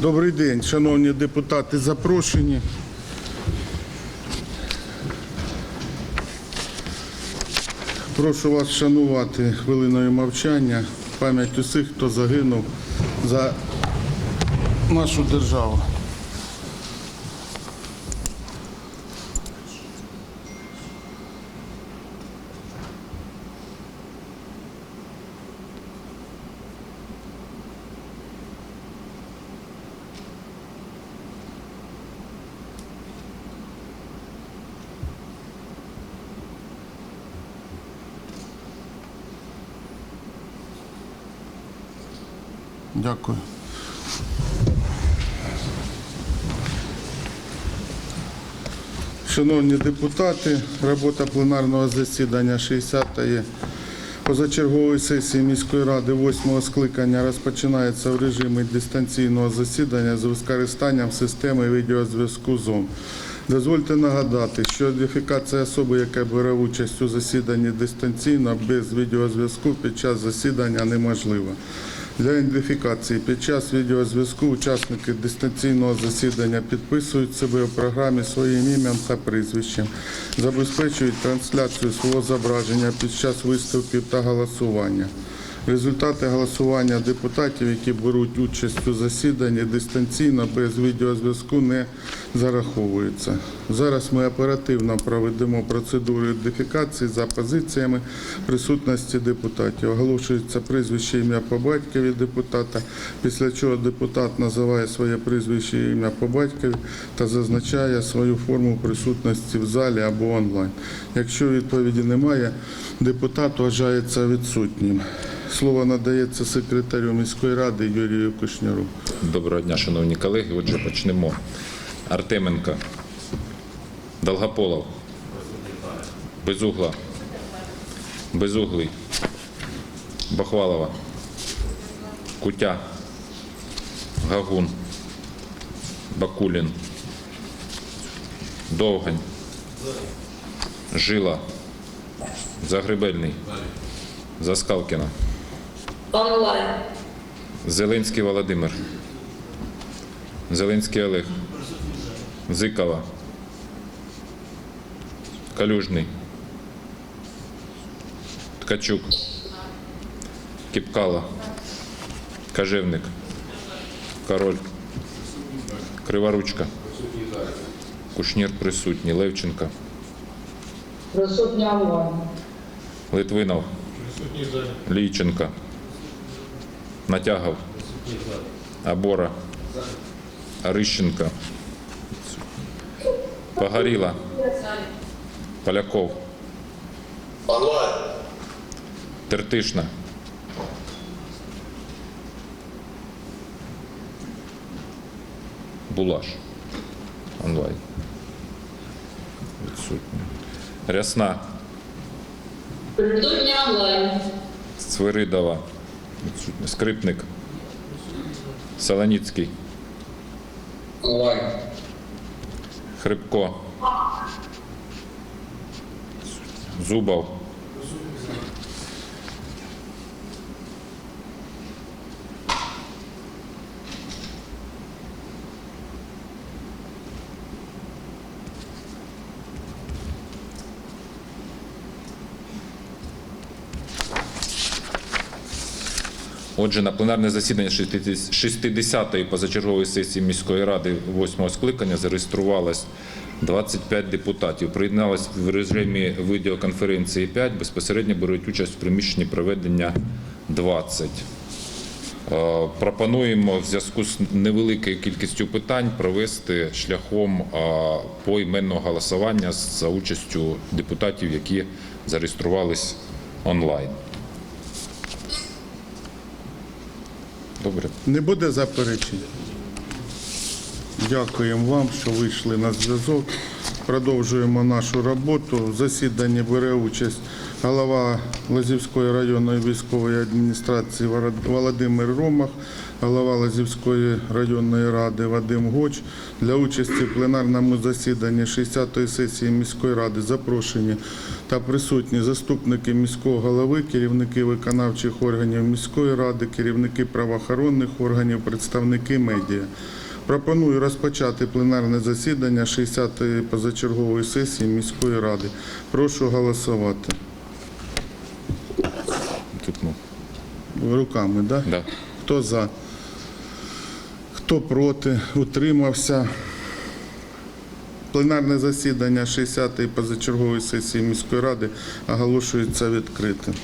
Добрий день, шановні депутати, запрошені. Прошу вас шанувати хвилиною мовчання пам'ять усіх, хто загинув за нашу державу. Дякую. Шановні депутати, робота пленарного засідання 60-ї позачергової сесії міської ради 8-го скликання розпочинається в режимі дистанційного засідання з використанням системи відеозв'язку Zoom. Дозвольте нагадати, що ідентифікація особи, яка бере участь у засіданні дистанційно без відеозв'язку під час засідання неможлива. Для ідентифікації під час відеозв'язку учасники дистанційного засідання підписують себе у програмі своїм ім'ям та прізвищем, забезпечують трансляцію свого зображення під час виставків та голосування. Результати голосування депутатів, які беруть участь у засіданні дистанційно без відеозв'язку, не зараховуються. Зараз ми оперативно проведемо процедуру ідентифікації за позиціями присутності депутатів. Оголошується прізвище ім'я по батькові депутата, після чого депутат називає своє прізвище ім'я по батькові та зазначає свою форму присутності в залі або онлайн. Якщо відповіді немає, депутат вважається відсутнім. Слово надається секретарю міської ради Юрію Кушняру. Доброго дня, шановні колеги. Отже, почнемо. Артеменко, Долгополов, Безугла, Безуглий, Бахвалова, Кутя, Гагун, Бакулін, Довгань, Жила, Загребельний, Заскалкіна, Онлайн. Зеленський Володимир. Зеленський Олег. Зикова. Калюжний. Ткачук. Кіпкала. Кажевник. Король. Криворучка. Кушнір присутній. Левченка. Присутня. Литвинов. Лійченка. Натягов. Абора. Арищенка. Погоріла. Поляков. Тертишна. Булаш. Онлайн. Відсутня. Рясна. Присутня онлайн. Свиридова. Скрипник. Солоніцький. Лай. Хрипко. Зубов. Отже, на пленарне засідання 60-ї позачергової сесії міської ради 8-го скликання зареєструвалось 25 депутатів. Приєдналось в режимі відеоконференції 5, безпосередньо беруть участь в приміщенні проведення 20. Е, Пропонуємо в зв'язку з невеликою кількістю питань провести шляхом е, поіменного голосування за участю депутатів, які зареєструвались онлайн. Добре. Не буде заперечень? Дякуємо вам, що вийшли на зв'язок. продовжуємо нашу роботу. В засіданні бере участь голова Лазівської районної військової адміністрації Володимир Ромах, голова Лазівської районної ради Вадим Гоч. Для участі в пленарному засіданні 60-ї сесії міської ради запрошені та присутні заступники міського голови, керівники виконавчих органів міської ради, керівники правоохоронних органів, представники медіа. Пропоную розпочати пленарне засідання 60-ї позачергової сесії міської ради. Прошу голосувати. Ну, Руками, да? да. Хто за? Хто проти? Утримався. Пленарне засідання 60-ї позачергової сесії міської ради оголошується відкритим.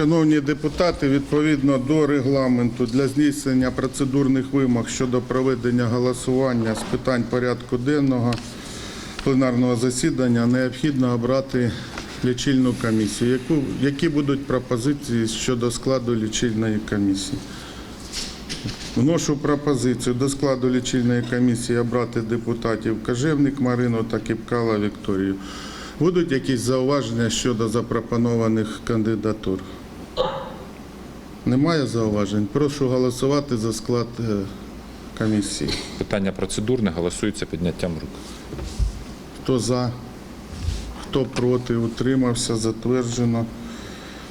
Шановні депутати, відповідно до регламенту для здійснення процедурних вимог щодо проведення голосування з питань порядку денного пленарного засідання необхідно обрати лічильну комісію. Яку, які будуть пропозиції щодо складу лічильної комісії? Вношу пропозицію до складу лічильної комісії обрати депутатів Кажевник Марину та Кіпкала Вікторію. Будуть якісь зауваження щодо запропонованих кандидатур? Немає зауважень. Прошу голосувати за склад е, комісії. Питання процедурне голосується підняттям рук. Хто за, хто проти, утримався, затверджено.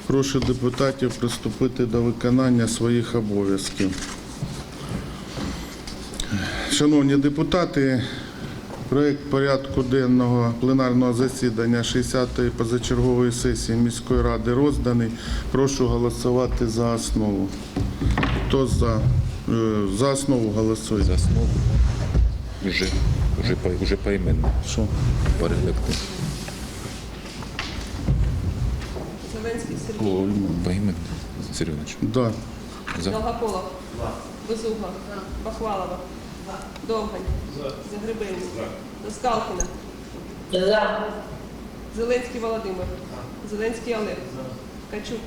Прошу депутатів приступити до виконання своїх обов'язків. Шановні депутати, проект порядку денного пленарного засідання 60-ї позачергової сесії міської ради розданий. Прошу голосувати за основу. Хто за, е, за основу голосує? За основу. Уже, уже, по- уже поіменно. Що? Порядок. Зеленський Сергій. Поіменно. Сергійович. Да. За. Долгополов. Безугла. Бахвалова. Довгань. Загребельник. Доскалкіна. За. Зеленський Володимир. Зеленський Олег. Качук.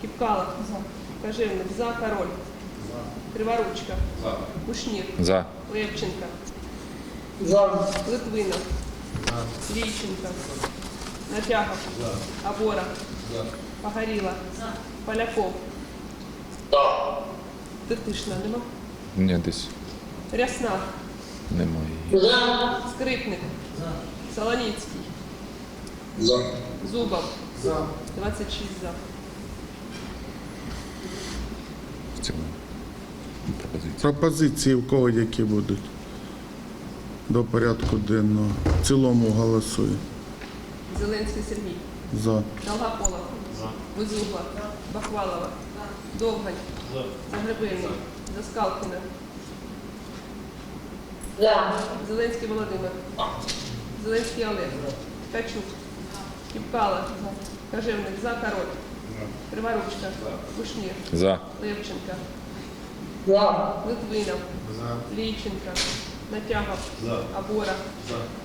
Кіпкала. Кажевник. За. Король. Криворучка. Кушнір. За. Левченка. За. Литвинов. Лійченко. Натягов. Абора. Погоріла. Поляков. За. Титишна. Нема? Ні, десь Рясна. немає. її. За. Скрипник. Солоніцький. За. Зубов. 26 за. В цілому. Пропозиція. Пропозиції в кого які будуть до порядку денного. В цілому голосую. Зеленський Сергій. За. Долгополов. Безугла. Бахвалова. Довгань. Загребельник. Заскалкіна. За. Зеленський Володимир. Зеленський Олег. Качук. Кіпкала. Кажевник. За. Король. Криворучка. Кушнір. За. Левченка. За. Литвинов. Лійченка. Натягов. Абора.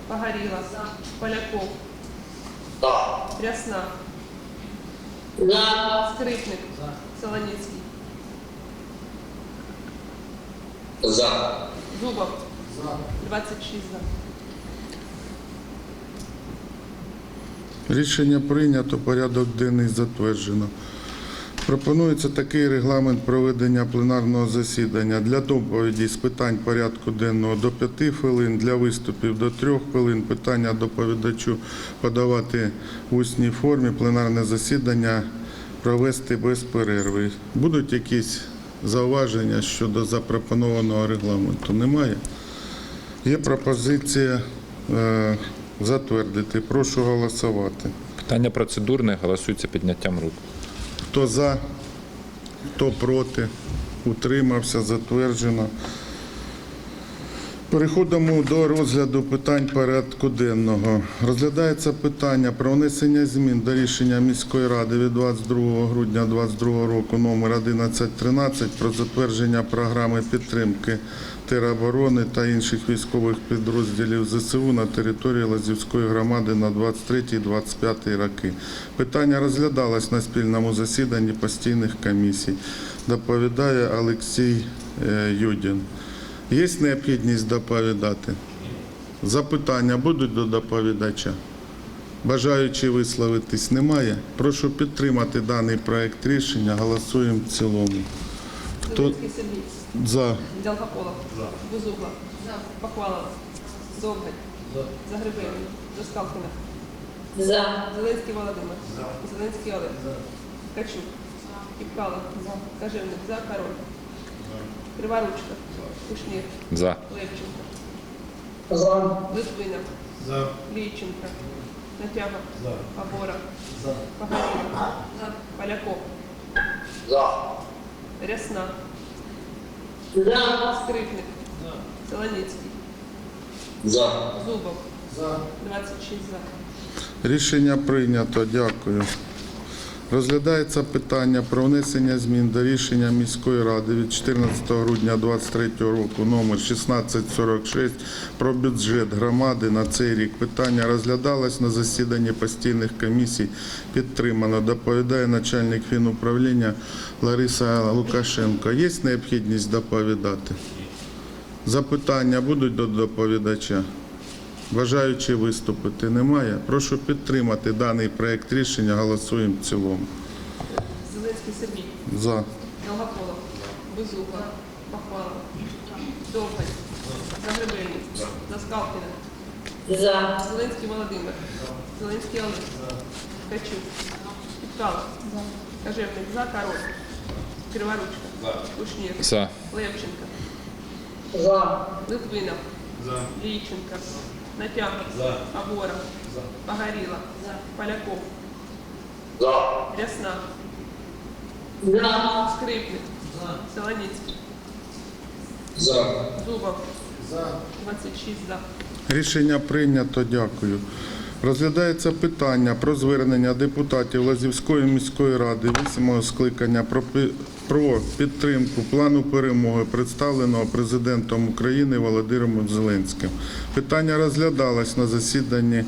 Погоріла. Поляков. За. Рясна. За. Скрипник. Солоницький. За. Зубов. 26 за. Рішення прийнято, порядок денний затверджено. Пропонується такий регламент проведення пленарного засідання для доповіді з питань порядку денного до 5 хвилин, для виступів до 3 хвилин, питання доповідачу подавати в усній формі, пленарне засідання провести без перерви. Будуть якісь зауваження щодо запропонованого регламенту? Немає? Є пропозиція е, затвердити. Прошу голосувати. Питання процедурне, голосується підняттям рук. Хто за, хто проти, утримався, затверджено. Переходимо до розгляду питань порядку денного. Розглядається питання про внесення змін до рішення міської ради від 22 грудня 2022 року номер 1113 про затвердження програми підтримки тероборони та інших військових підрозділів ЗСУ на території Лазівської громади на 23-25 роки. Питання розглядалось на спільному засіданні постійних комісій. Доповідає Олексій е, Юдін. Є необхідність доповідати? Запитання будуть до доповідача? Бажаючи висловитись немає. Прошу підтримати даний проект рішення. Голосуємо в цілому. Хто за? Долгополов. Безугла. Бахвалова. Довгань. Загребельний. Доскалкина. За. Зеленський Володимир. Зеленський Олег. Качук. Кіпкала. Кажевник. За. Король. Криворучка. Кушнір. За. Левченко. За. Литвинов. Лійченко. Натяга. Абора. Погоріла. Поляков. За. Рясна. За. Скрипник. Солоницький. За. Зубов. 26 за. Рішення прийнято. Дякую. Розглядається питання про внесення змін до рішення міської ради від 14 грудня 2023 року номер 1646 про бюджет громади на цей рік. Питання розглядалось на засіданні постійних комісій. Підтримано. Доповідає начальник фінуправління Лариса Лукашенко. Є необхідність доповідати? Запитання будуть до доповідача? Бажаючи виступити немає. Прошу підтримати даний проект рішення. Голосуємо в цілому. Зеленський Сергій. За. Долгополов. Безугла. Бахвалова. Довгань. Загребельний. Доскалкина. За. Зеленський Володимир. Зеленський Олег. Качук. Підкала. Кажевник. За. Король. Криворучка. Кушнір. За. Левченко. За. Литвинов. Лійченко. Натяга. Абора. Погоріла. Поляков. За. Рясна. За. Скрипник. Солоницький. За. Зубов. 26 за. Рішення прийнято. Дякую. Розглядається питання про звернення депутатів Лазівської міської ради вісьмого скликання про підтримку плану перемоги, представленого президентом України Володимиром Зеленським. Питання розглядалось на засіданні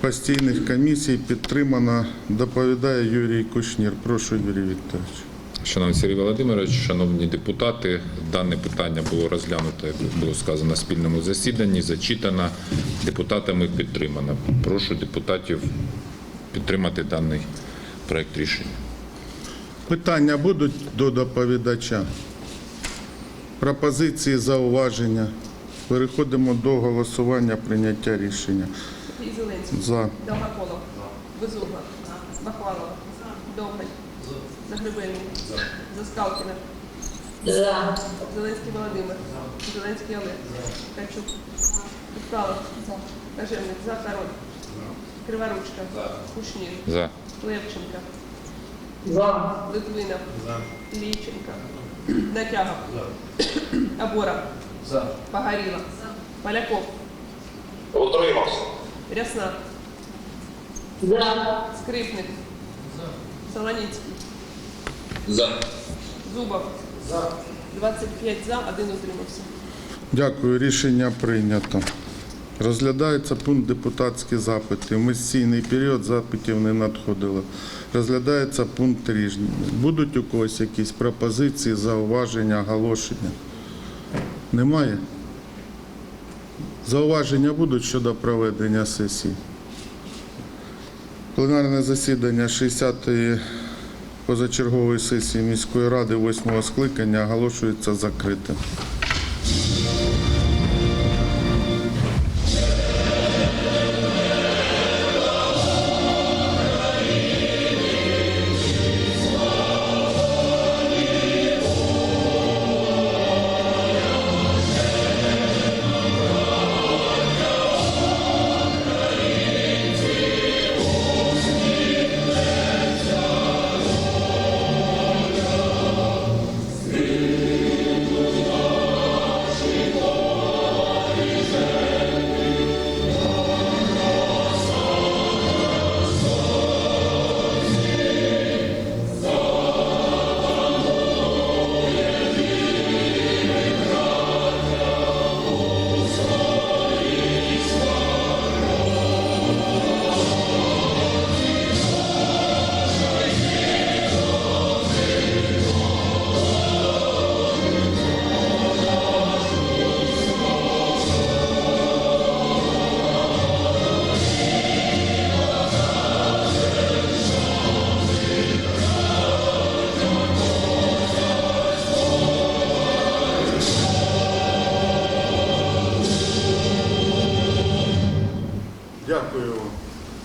постійних комісій. Підтримано. Доповідає Юрій Кушнір. Прошу, Юрій Вікторович. Шановний Сергій Володимирович, шановні депутати, дане питання було розглянуто, як було сказано, на спільному засіданні, зачитано, депутатами підтримано. Прошу депутатів підтримати даний проект рішення. Питання будуть до доповідача? Пропозиції, зауваження? Переходимо до голосування прийняття рішення. Зеленський. За. Долгополов. Безугла. Бахвалова. Довгань. Загребельний. Заскалкина. За. Зеленський Володимир. Зеленський Олег. Качук. Підкала. Кажевник. За. Король. Криворучка. Кушнір. За. Левченко. За. Литвинов. Лійченко. Натяга. Абора. Погоріла. Поляков. Утримався. Рясна. За. Скрипник. Солоницький. За. Зубов. 25 за, один утримався. Дякую, рішення прийнято. Розглядається пункт депутатські запити. Ми сесійний період запитів не надходило. Розглядається пункт ріжні. Будуть у когось якісь пропозиції, зауваження, оголошення? Немає? Зауваження будуть щодо проведення сесії? Пленарне засідання 60-ї позачергової сесії міської ради восьмого скликання оголошується закритим.